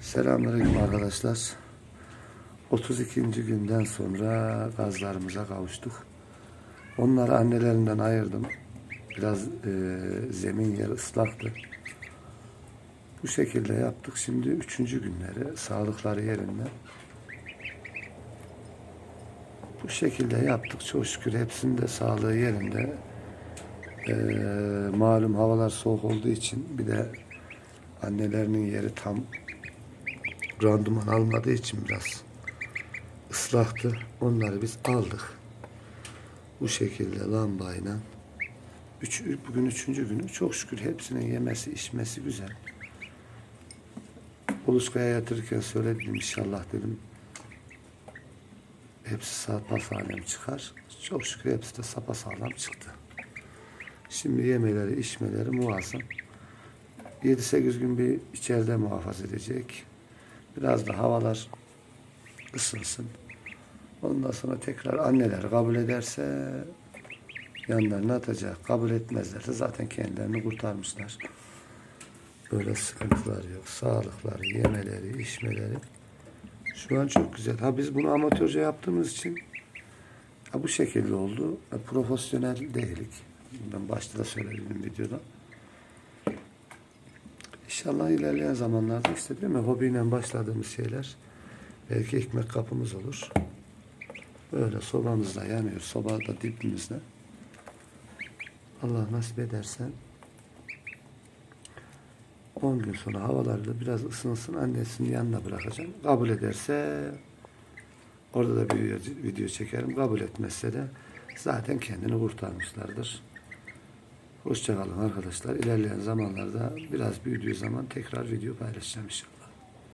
Selamünaleyküm arkadaşlar. 32. günden sonra gazlarımıza kavuştuk. Onları annelerinden ayırdım. Biraz e, zemin yer ıslaktı. Bu şekilde yaptık. Şimdi üçüncü günleri sağlıkları yerinde. Bu şekilde yaptık. Çok şükür hepsinde sağlığı yerinde. E, malum havalar soğuk olduğu için bir de annelerinin yeri tam randıman almadığı için biraz ıslaktı. Onları biz aldık. Bu şekilde lambayla. Üç, bugün üçüncü günü. Çok şükür hepsinin yemesi, içmesi güzel. Uluskaya yatırırken söyledim inşallah dedim. Hepsi sapasağlam çıkar. Çok şükür hepsi de sapasağlam çıktı. Şimdi yemeleri, içmeleri muazzam. 7-8 gün bir içeride muhafaza edecek. Biraz da havalar ısınsın. Ondan sonra tekrar anneler kabul ederse yanlarına atacak. Kabul etmezlerse zaten kendilerini kurtarmışlar. Böyle sıkıntılar yok. Sağlıkları, yemeleri, içmeleri. Şu an çok güzel. Ha biz bunu amatörce yaptığımız için ha bu şekilde oldu. Ha, profesyonel değilik. Ben başta da söyledim videoda. İnşallah ilerleyen zamanlarda işte değil mi hobiyle başladığımız şeyler belki ekmek kapımız olur. Böyle sobamız da yanıyor. Soba da dibimizde. Allah nasip ederse 10 gün sonra havalar da biraz ısınsın annesinin yanına bırakacağım. Kabul ederse orada da bir video, video çekerim. Kabul etmezse de zaten kendini kurtarmışlardır. Hoşçakalın arkadaşlar. İlerleyen zamanlarda biraz büyüdüğü zaman tekrar video paylaşacağım inşallah.